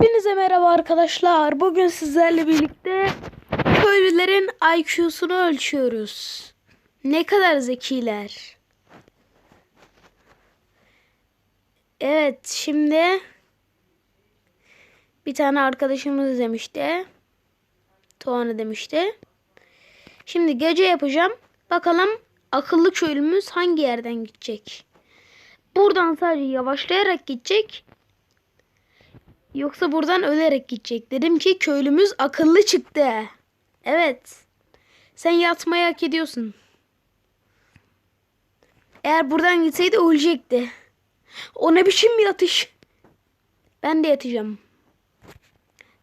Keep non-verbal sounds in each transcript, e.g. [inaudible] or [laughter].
Hepinize merhaba arkadaşlar. Bugün sizlerle birlikte köylülerin IQ'sunu ölçüyoruz. Ne kadar zekiler. Evet, şimdi bir tane arkadaşımız demişti. Tuğan'ı demişti. Şimdi gece yapacağım. Bakalım akıllı köylümüz hangi yerden gidecek? Buradan sadece yavaşlayarak gidecek. Yoksa buradan ölerek gidecek. Dedim ki köylümüz akıllı çıktı. Evet. Sen yatmayı hak ediyorsun. Eğer buradan gitseydi ölecekti. O ne biçim yatış? Ben de yatacağım.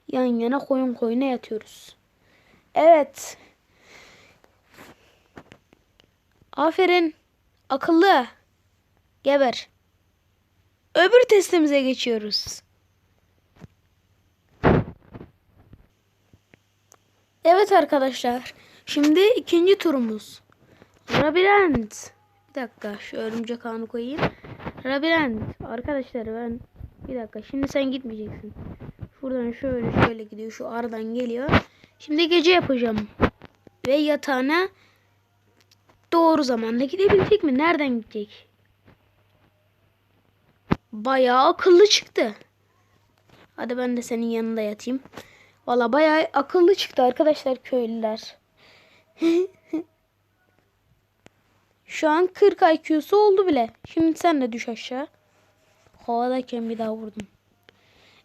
Yan yana koyun koyuna yatıyoruz. Evet. Aferin. Akıllı. Geber. Öbür testimize geçiyoruz. Evet arkadaşlar. Şimdi ikinci turumuz. Labirent. Bir dakika şu örümcek ağını koyayım. Labirent. Arkadaşlar ben bir dakika şimdi sen gitmeyeceksin. Şuradan şöyle şöyle gidiyor. Şu aradan geliyor. Şimdi gece yapacağım. Ve yatağına doğru zamanda gidebilecek mi? Nereden gidecek? Bayağı akıllı çıktı. Hadi ben de senin yanında yatayım. Valla bayağı akıllı çıktı arkadaşlar köylüler. [laughs] Şu an 40 IQ'su oldu bile. Şimdi sen de düş aşağı. Havadayken bir daha vurdum.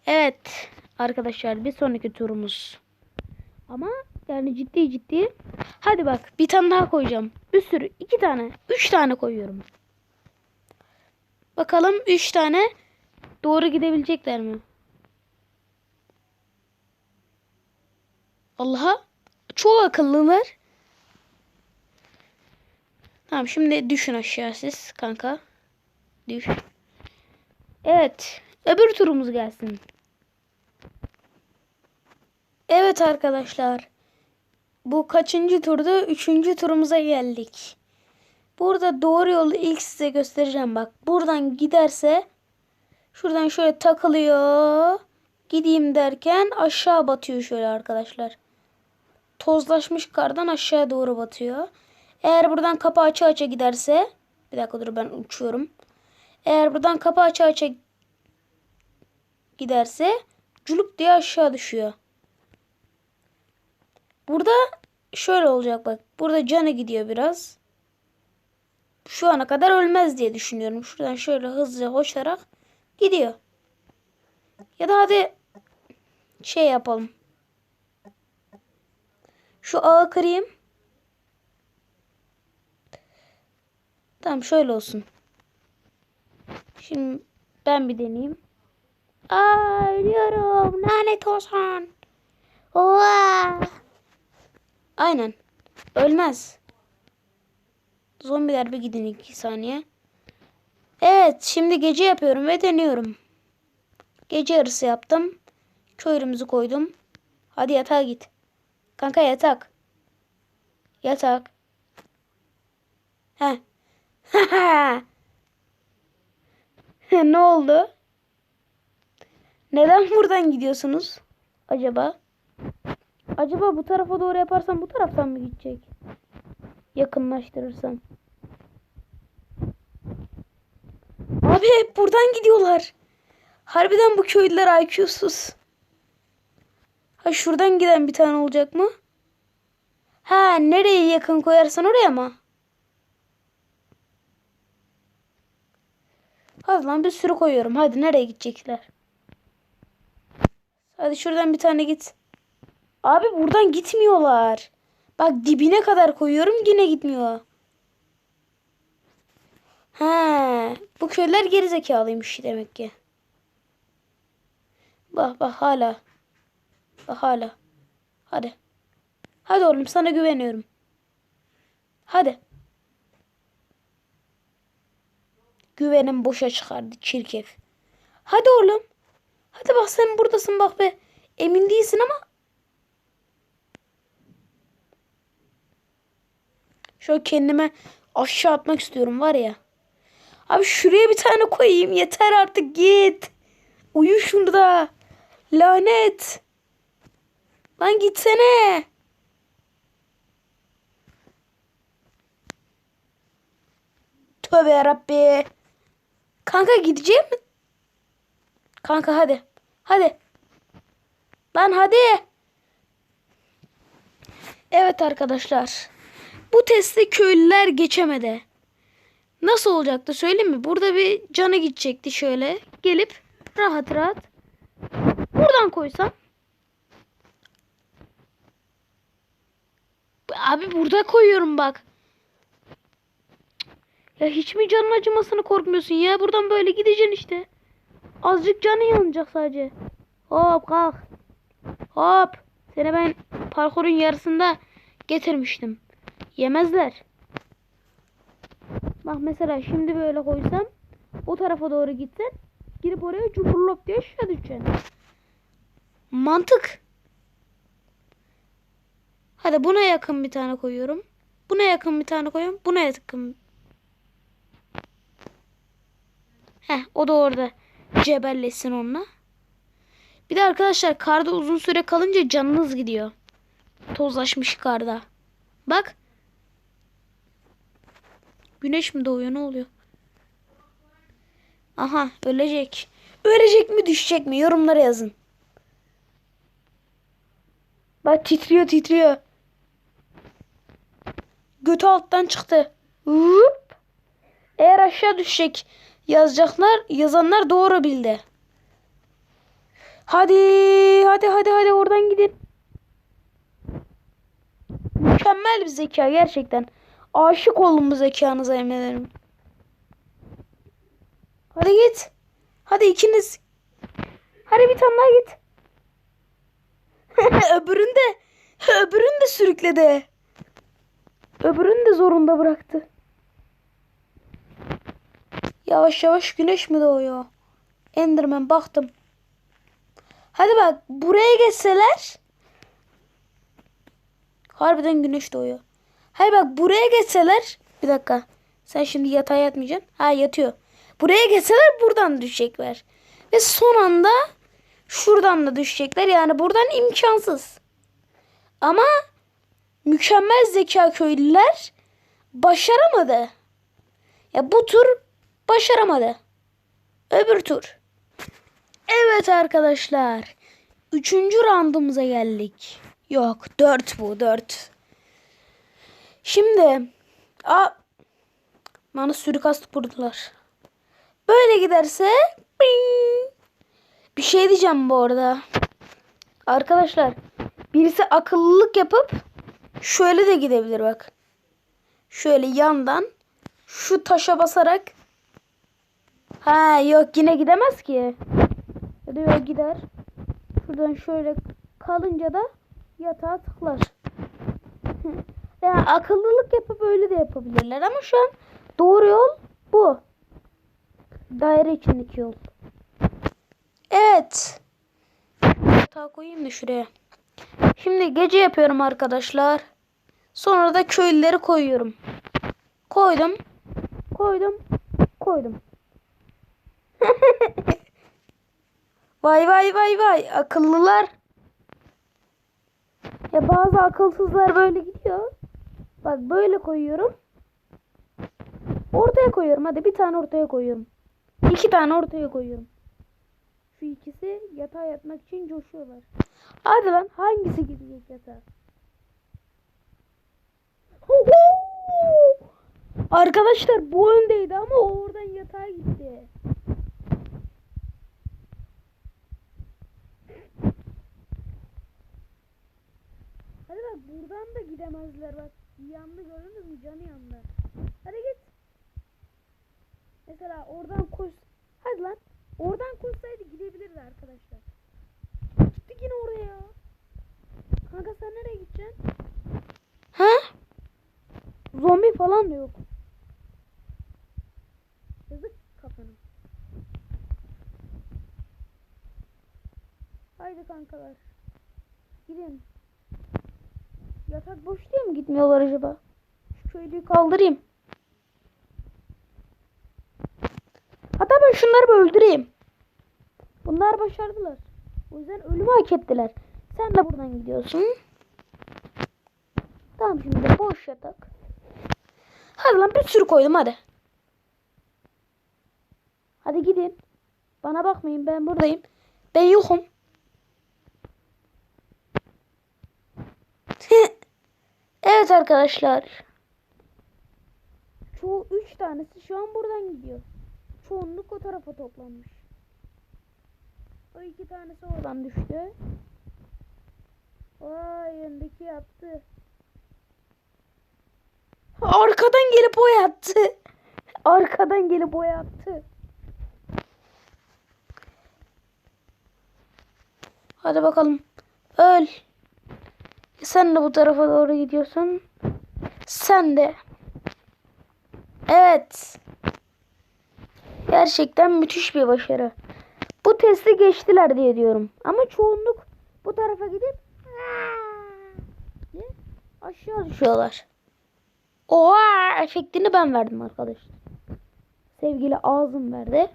Evet arkadaşlar bir sonraki turumuz. Ama yani ciddi ciddi. Hadi bak bir tane daha koyacağım. Bir sürü iki tane üç tane koyuyorum. Bakalım üç tane doğru gidebilecekler mi? Allah'a çok akıllılar. Tamam şimdi düşün aşağı siz kanka. Düş. Evet. Öbür turumuz gelsin. Evet arkadaşlar. Bu kaçıncı turda? Üçüncü turumuza geldik. Burada doğru yolu ilk size göstereceğim bak. Buradan giderse şuradan şöyle takılıyor. Gideyim derken aşağı batıyor şöyle arkadaşlar tozlaşmış kardan aşağı doğru batıyor. Eğer buradan kapı açı açı giderse bir dakika dur ben uçuyorum. Eğer buradan kapı açı açı giderse culup diye aşağı düşüyor. Burada şöyle olacak bak. Burada canı gidiyor biraz. Şu ana kadar ölmez diye düşünüyorum. Şuradan şöyle hızlıca hoşlarak gidiyor. Ya da hadi şey yapalım. Şu ağı kırayım. Tamam şöyle olsun. Şimdi ben bir deneyeyim. Aa ölüyorum. Lanet olsun. Oha. Aynen. Ölmez. Zombiler bir gidin iki saniye. Evet şimdi gece yapıyorum ve deniyorum. Gece yarısı yaptım. Köylümüzü koydum. Hadi yatağa git. Kanka yatak. Yatak. He. [laughs] ne oldu? Neden buradan gidiyorsunuz? Acaba? Acaba bu tarafa doğru yaparsam bu taraftan mı gidecek? Yakınlaştırırsam. Abi hep buradan gidiyorlar. Harbiden bu köylüler IQ'suz. Ha şuradan giden bir tane olacak mı? Ha nereye yakın koyarsan oraya mı? Hadi lan bir sürü koyuyorum. Hadi nereye gidecekler? Hadi şuradan bir tane git. Abi buradan gitmiyorlar. Bak dibine kadar koyuyorum yine gitmiyor. Ha, bu köyler gerizekalıymış demek ki. Bak bak hala. Bak hala. Hadi. Hadi oğlum sana güveniyorum. Hadi. Güvenim boşa çıkardı çirkef. Hadi oğlum. Hadi bak sen buradasın bak be. Emin değilsin ama. Şöyle kendime aşağı atmak istiyorum var ya. Abi şuraya bir tane koyayım yeter artık git. Uyu şurada. Lanet. Lan gitsene. Tövbe yarabbi. Kanka gideceğim mi? Kanka hadi. Hadi. Lan hadi. Evet arkadaşlar. Bu testi köylüler geçemedi. Nasıl olacaktı söyleyeyim mi? Burada bir canı gidecekti şöyle. Gelip rahat rahat buradan koysam. Abi burada koyuyorum bak. Ya hiç mi canın acımasını korkmuyorsun ya? Buradan böyle gideceksin işte. Azıcık canı yanacak sadece. Hop kalk. Hop. Seni ben parkurun yarısında getirmiştim. Yemezler. Bak mesela şimdi böyle koysam o tarafa doğru gitsen girip oraya cumburlop diye aşağı düşeceksin. Mantık. Hadi buna yakın bir tane koyuyorum. Buna yakın bir tane koyuyorum. Buna yakın. Heh o da orada cebelleşsin onunla. Bir de arkadaşlar karda uzun süre kalınca canınız gidiyor. Tozlaşmış karda. Bak. Güneş mi doğuyor ne oluyor? Aha ölecek. Ölecek mi düşecek mi yorumlara yazın. Bak titriyor titriyor. Götü alttan çıktı. Hop. Eğer aşağı düşecek yazacaklar yazanlar doğru bildi. Hadi hadi hadi hadi oradan gidin. Mükemmel bir zeka gerçekten. Aşık oldum bu zekanıza yemin ederim. Hadi git. Hadi ikiniz. Hadi bir tane daha git. [laughs] öbürünü de öbürünü de sürükledi. Öbürünü de zorunda bıraktı. Yavaş yavaş güneş mi doğuyor? Enderman baktım. Hadi bak buraya geçseler. Harbiden güneş doğuyor. Hayır bak buraya geçseler. Bir dakika. Sen şimdi yatağa yatmayacaksın. Ha yatıyor. Buraya geçseler buradan düşecekler. Ve son anda şuradan da düşecekler. Yani buradan imkansız. Ama mükemmel zeka köylüler başaramadı. Ya bu tur başaramadı. Öbür tur. Evet arkadaşlar. Üçüncü roundumuza geldik. Yok dört bu dört. Şimdi a bana suikast kurdular. Böyle giderse bing. bir şey diyeceğim bu arada. Arkadaşlar birisi akıllılık yapıp şöyle de gidebilir bak. Şöyle yandan şu taşa basarak Ha yok yine gidemez ki. Ya gider. Şuradan şöyle kalınca da yatağa tıklar. [laughs] yani akıllılık yapıp öyle de yapabilirler ama şu an doğru yol bu. Daire içindeki yol. Evet. Yatağı koyayım da şuraya. Şimdi gece yapıyorum arkadaşlar. Sonra da köylüleri koyuyorum. Koydum. Koydum. Koydum. [laughs] vay vay vay vay akıllılar. Ya bazı akılsızlar böyle gidiyor. Bak böyle koyuyorum. Ortaya koyuyorum. Hadi bir tane ortaya koyuyorum. İki tane ortaya koyuyorum. Şu ikisi yatağa yatmak için coşuyorlar. Hadi lan hangisi gidecek yatağa? Arkadaşlar bu öndeydi ama o oradan yatağa gitti. Hadi bak buradan da gidemezler bak. Yandı gördünüz mü? Canı yandı. Hadi git. Mesela oradan koş. Hadi lan. Oradan koşsaydı gidebilirdi arkadaşlar. Yine oraya. Kanka sen nereye gideceksin? Ha? Zombi falan da yok. Yazık kafana. Haydi kankalar. Gidin. Yatak boş diye mi gitmiyorlar acaba? Şu köylüyü kaldırayım. Hatta ben şunları bir öldüreyim. Bunlar başardılar. O yüzden ölümü hak ettiler. Sen de buradan gidiyorsun. Tamam şimdi boş yatak. Hadi lan bir sürü koydum hadi. Hadi gidin. Bana bakmayın ben buradayım. Ben yokum. [laughs] evet arkadaşlar. Çoğu üç tanesi şu an buradan gidiyor. Çoğunluk o tarafa toplanmış. O iki tanesi oradan düştü. Vay öndeki yattı. Arkadan gelip o yattı. Arkadan gelip o yattı. Hadi bakalım. Öl. Sen de bu tarafa doğru gidiyorsun. Sen de. Evet. Gerçekten müthiş bir başarı. Bu testi geçtiler diye diyorum. Ama çoğunluk bu tarafa gidip aşağı düşüyorlar. Oha efektini ben verdim arkadaşlar. Sevgili ağzım verdi.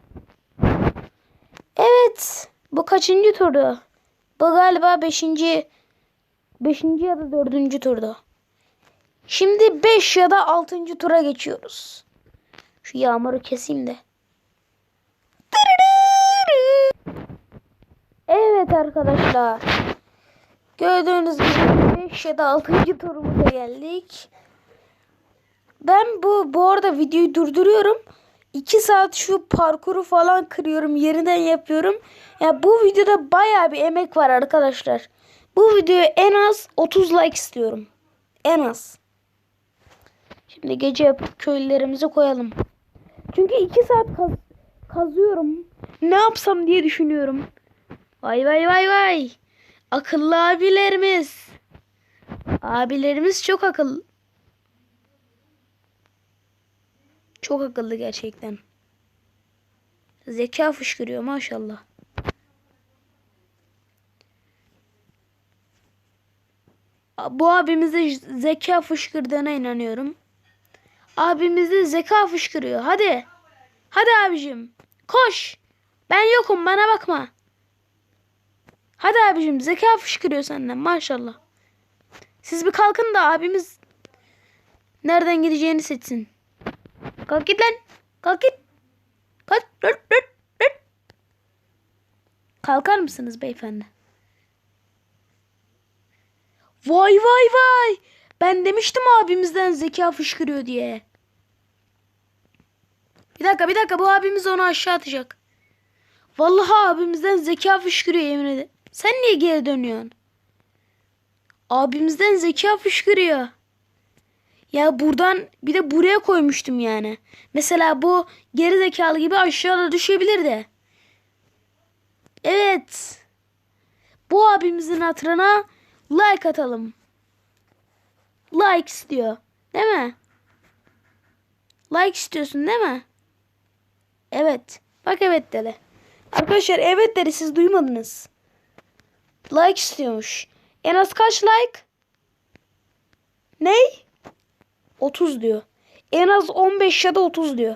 Evet. Bu kaçıncı turdu? Bu galiba beşinci, beşinci ya da dördüncü turdu. Şimdi beş ya da altıncı tura geçiyoruz. Şu yağmuru keseyim de. Evet arkadaşlar. Gördüğünüz gibi 5 ya da 6. turumuza geldik. Ben bu bu arada videoyu durduruyorum. 2 saat şu parkuru falan kırıyorum. Yeniden yapıyorum. Ya bu videoda baya bir emek var arkadaşlar. Bu videoya en az 30 like istiyorum. En az. Şimdi gece yapıp köylülerimizi koyalım. Çünkü 2 saat kaz kazıyorum. Ne yapsam diye düşünüyorum. Vay vay vay vay. Akıllı abilerimiz. Abilerimiz çok akıllı. Çok akıllı gerçekten. Zeka fışkırıyor maşallah. Bu abimize zeka fışkırdığına inanıyorum. Abimize zeka fışkırıyor. Hadi. Hadi abicim. Koş. Ben yokum bana bakma. Hadi abicim zeka fışkırıyor senden maşallah. Siz bir kalkın da abimiz nereden gideceğini seçsin. Kalk git lan. Kalk git. Kalk. Dur, dur, dur. Kalkar mısınız beyefendi? Vay vay vay. Ben demiştim abimizden zeka fışkırıyor diye. Bir dakika bir dakika bu abimiz onu aşağı atacak. Vallahi abimizden zeka fışkırıyor yemin ederim. Sen niye geri dönüyorsun? Abimizden zeka fışkırıyor. Ya buradan bir de buraya koymuştum yani. Mesela bu geri zekalı gibi aşağıda düşebilir de. Evet. Bu abimizin hatırına like atalım. Like istiyor. Değil mi? Like istiyorsun değil mi? Evet. Bak evet dedi. Arkadaşlar evet dedi siz duymadınız. Like istiyormuş. En az kaç like? Ney? 30 diyor. En az 15 ya da 30 diyor.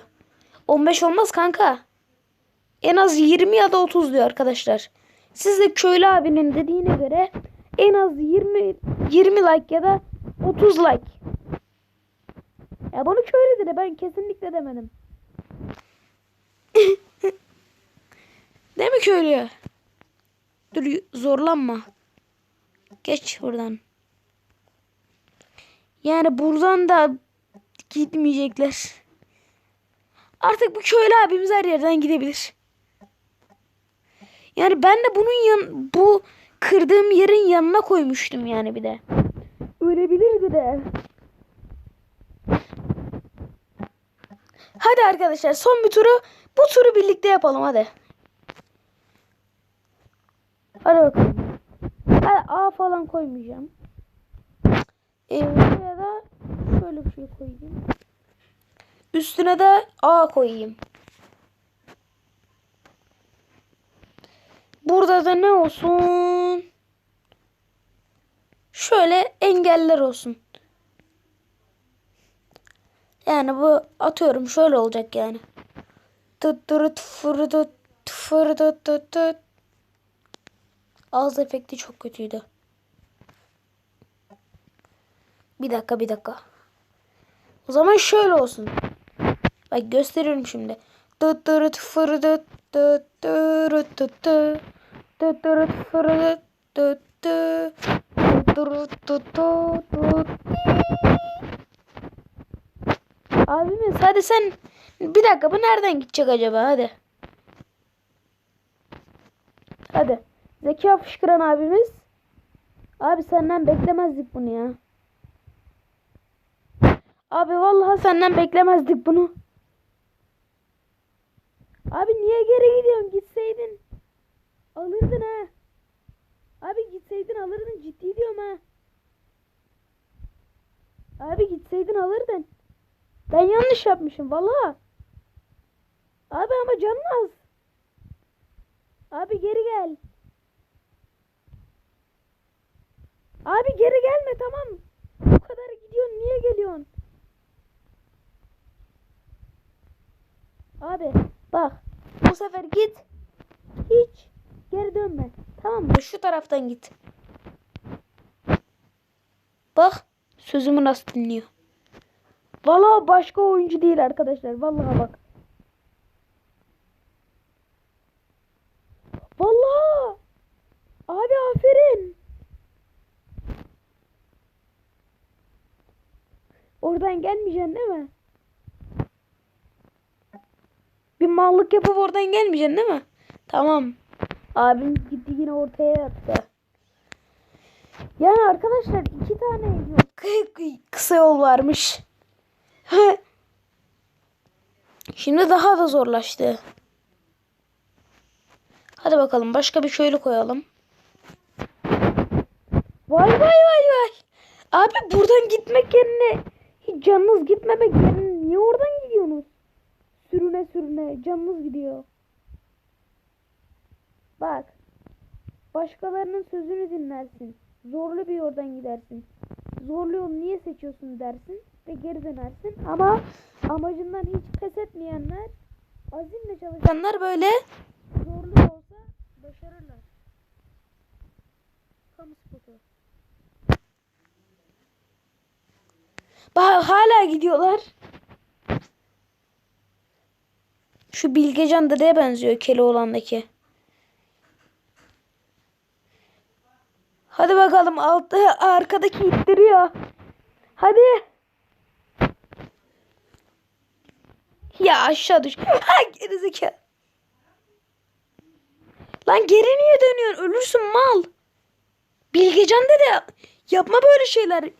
15 olmaz kanka. En az 20 ya da 30 diyor arkadaşlar. Siz de köylü abinin dediğine göre en az 20 20 like ya da 30 like. Ya bunu köylü dedi ben kesinlikle demedim. [laughs] Değil mi köylü? Dur zorlanma. Geç buradan. Yani buradan da gitmeyecekler. Artık bu köylü abimiz her yerden gidebilir. Yani ben de bunun yan bu kırdığım yerin yanına koymuştum yani bir de. Ölebilirdi de. Hadi arkadaşlar son bir turu bu turu birlikte yapalım hadi. Hadi bakalım. Hadi A falan koymayacağım. Ee, buraya da şöyle bir şey koyayım. Üstüne de A koyayım. Burada da ne olsun? Şöyle engeller olsun. Yani bu atıyorum şöyle olacak yani. Tut tut fırtut fırtut tut tut. Ağız efekti çok kötüydü. Bir dakika bir dakika. O zaman şöyle olsun. Bak gösteriyorum şimdi. Dıt dırıt fırıdıt dıt dırıt dıt dı. Dıt dırıt fırıdıt dıt dı. Dıt dırıt dıt dı dıt. Abimiz hadi sen bir dakika bu nereden gidecek acaba hadi. Hadi. Zeka fışkıran abimiz. Abi senden beklemezdik bunu ya. Abi vallahi senden beklemezdik bunu. Abi niye geri gidiyorsun? Gitseydin. Alırdın ha. Abi gitseydin alırdın. Ciddi diyorum ha. Abi gitseydin alırdın. Ben yanlış yapmışım vallahi. Abi ama canın az. Abi geri gel. Abi geri gelme tamam. Bu kadar gidiyorsun niye geliyorsun? Abi bak bu sefer git. Hiç geri dönme. Tamam mı? Şu taraftan git. Bak sözümü nasıl dinliyor. Vallahi başka oyuncu değil arkadaşlar. Vallahi bak. Vallahi. Abi aferin. Oradan gelmeyeceksin değil mi? Bir mallık yapıp oradan gelmeyeceksin değil mi? Tamam. Abim gitti yine ortaya yattı. Yani arkadaşlar iki tane yok. [laughs] kısa yol varmış. [laughs] Şimdi daha da zorlaştı. Hadi bakalım başka bir şöyle koyalım. Vay vay vay vay. Abi buradan gitmek yerine hiç canınız gitmemek yerine niye oradan gidiyorsunuz? Sürüne sürüne canınız gidiyor. Bak. Başkalarının sözünü dinlersin. Zorlu bir yoldan gidersin. Zorlu yolu niye seçiyorsun dersin ve geri dönersin. Ama amacından hiç pes etmeyenler, azimle çalışanlar böyle zorlu olsa başarırlar. Kamu spotu. Hala gidiyorlar. Şu Bilgecan dedeye benziyor Keloğlan'daki. Hadi bakalım altta arkadaki ittiriyor. Hadi. Ya aşağı düş. Ha. Lan geri niye dönüyorsun? Ölürsün mal. Bilgecan dede yapma böyle şeyler.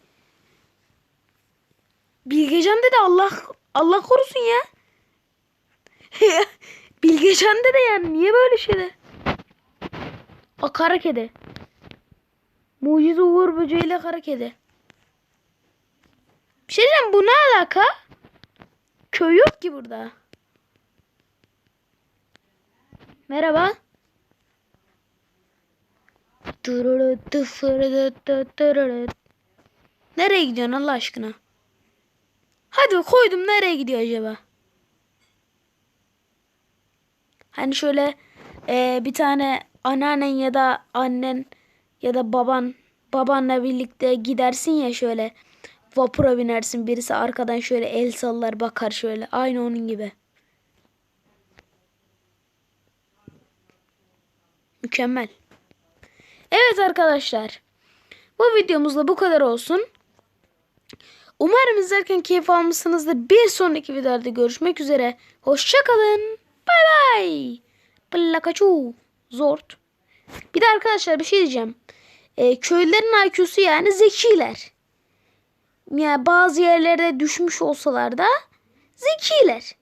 Bilgecan dede Allah Allah korusun ya. [laughs] Bilgecan dede yani niye böyle şeyler? O kara kedi. Mucize Uğur böceğiyle kara kedi. Bir şey diyeceğim bu ne alaka? Köy yok ki burada. Merhaba. Nereye gidiyorsun Allah aşkına? Hadi koydum nereye gidiyor acaba? Hani şöyle e, bir tane anneannen ya da annen ya da baban babanla birlikte gidersin ya şöyle vapura binersin birisi arkadan şöyle el sallar bakar şöyle aynı onun gibi. Mükemmel. Evet arkadaşlar. Bu videomuzda bu kadar olsun. Umarım izlerken keyif almışsınızdır. Bir sonraki videoda görüşmek üzere. Hoşçakalın. Bay bay. Plakaçu. Zort. Bir de arkadaşlar bir şey diyeceğim. Ee, köylülerin IQ'su yani zekiler. Yani bazı yerlerde düşmüş olsalar da zekiler.